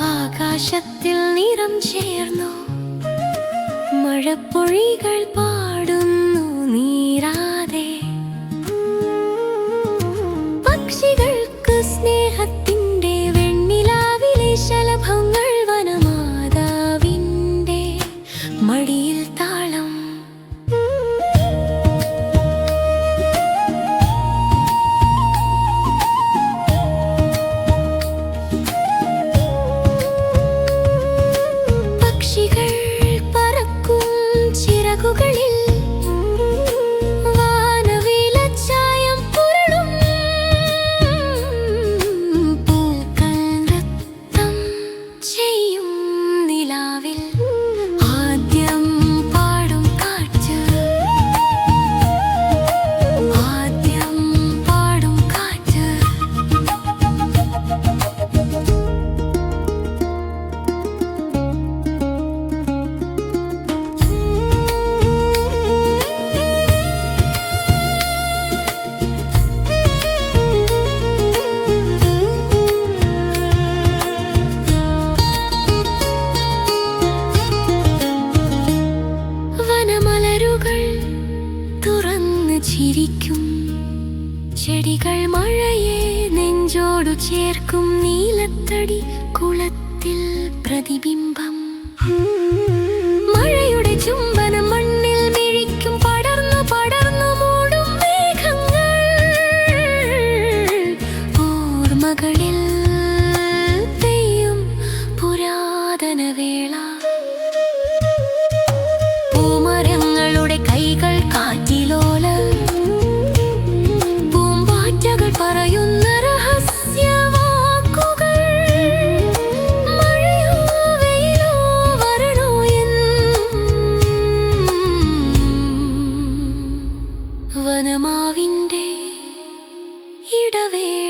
ആകാശത്തിൽ നിറം ചേർന്നു. മഴപ്പൊഴികൾ പാടും. change. ചിരിക്കും. ചെടികൾ മഴയെ നെഞ്ചോടു ചേർക്കും. നീലത്തടി കുളത്തിൽ പ്രതിബിംബം. മഴയുടെ ചുംബനം മണ്ണിൽ മിഴിക്കും. പടർന്നു പടർന്നു മൂടും മേഘങ്ങൾ. ഓർമ്മകളിൽ വനമാവിന്റെ ഇടവേ